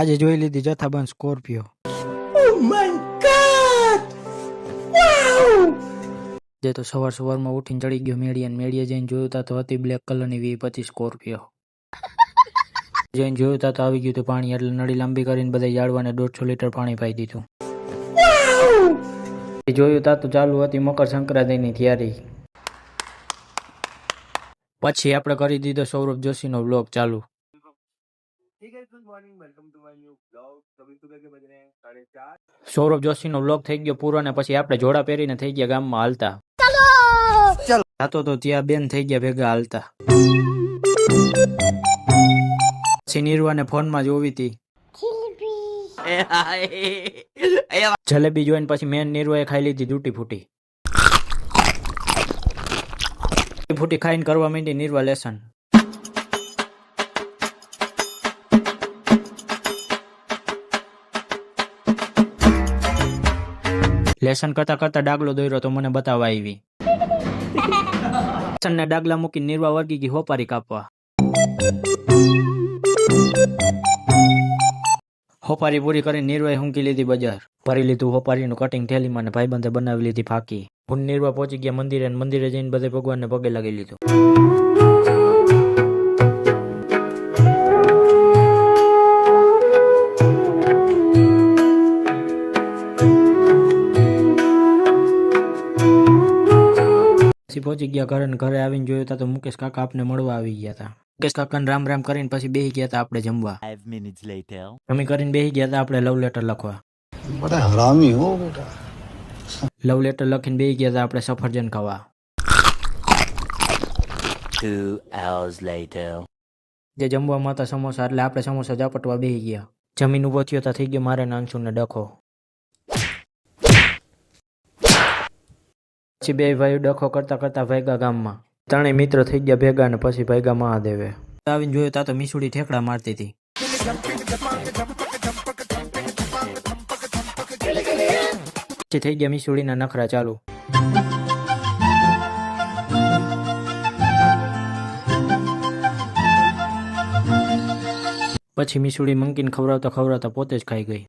આજે જોઈ લીધી જથ્થાબંધ સ્કોર્પિયો. જે તો સવાર સવારમાં ઉઠીને ચડી ગયો મેળીએ મેળીએ જઈને જોયું તા તો હતી બ્લેક કલરની વી પછી સ્કોર્પિયો. જઈને જોયું તા તો આવી ગયું હતું પાણી એટલે નળી લાંબી કરીને બધા જાળવાને દોઢસો લીટર પાણી પાઈ દીધું. એ જોયું તા તો ચાલુ હતી મકર સંક્રાંતિની તૈયારી. પછી આપણે કરી દીધો સૌરભ જોશીનો બ્લોગ ચાલુ. સૌરભ જોશીનો વ્લોગ થઈ ગયો પૂરો ને પછી આપણે જોડા પહેરીને થઈ ગયા ગામમાં હાલતા. જાતો તો ત્યાં બેન થઈ ગયા ભેગા હાલતા. પછી નિર્વાને ફોનમાં જોવી હતી. જલેબી જોઈને પછી મેન નીરવાએ ખાઈ લીધી તૂટી ફૂટી. ફૂટી ખાઈને કરવા માંડી નીરવા લેસન. લેસન કરતા કરતા ડાગલો દોર્યો તો મને બતાવવા આવી. લેસનના ડાગલા મૂકી નિર્વા વર્ગી ગઈ હોપારી કાપવા. હોપારી પૂરી કરી નીરવાએ હુંકી લીધી બજાર. ભરી લીધું હોપારીનું કટિંગ થેલીમાં અને ભાઈબંધે બનાવી લીધી ફાકી. હું નિર્વા પહોંચી ગયા મંદિરે અને મંદિરે જઈને બધે ભગવાનને પગે લગાવી લીધું. પછી પહોંચી ગયા ઘરે ઘરે આવીને જોયું હતા તો મુકેશ કાકા આપને મળવા આવી ગયા હતા મુકેશ કાકાને રામ રામ કરીને પછી બેહી ગયા હતા આપણે જમવા. જમી કરીને બેહી ગયા હતા આપણે લવ લેટર લખવા. લવ લેટર લખીને બેહી ગયા હતા આપણે સફરજન ખાવા. જે જમવામાં હતા સમોસા એટલે આપણે સમોસા ઝાપટવા બેહી ગયા. જમીન ઊભો થયો તો થઈ ગયો મારે નાનસુને ડખો. પછી બે ભાઈઓ ડખો કરતા કરતા ભેગા ગામમાં. ત્રણેય મિત્ર થઈ ગયા ભેગા ને પછી ભેગા મહાદેવે. આવીને જોયું તા તો મીસુડી ઠેકડા મારતી હતી. પછી થઈ ગયા મીસુડીના નખરા ચાલુ. પછી મીસુડી મંકીને ખવડાવતા ખવડાવતા પોતે જ ખાઈ ગઈ.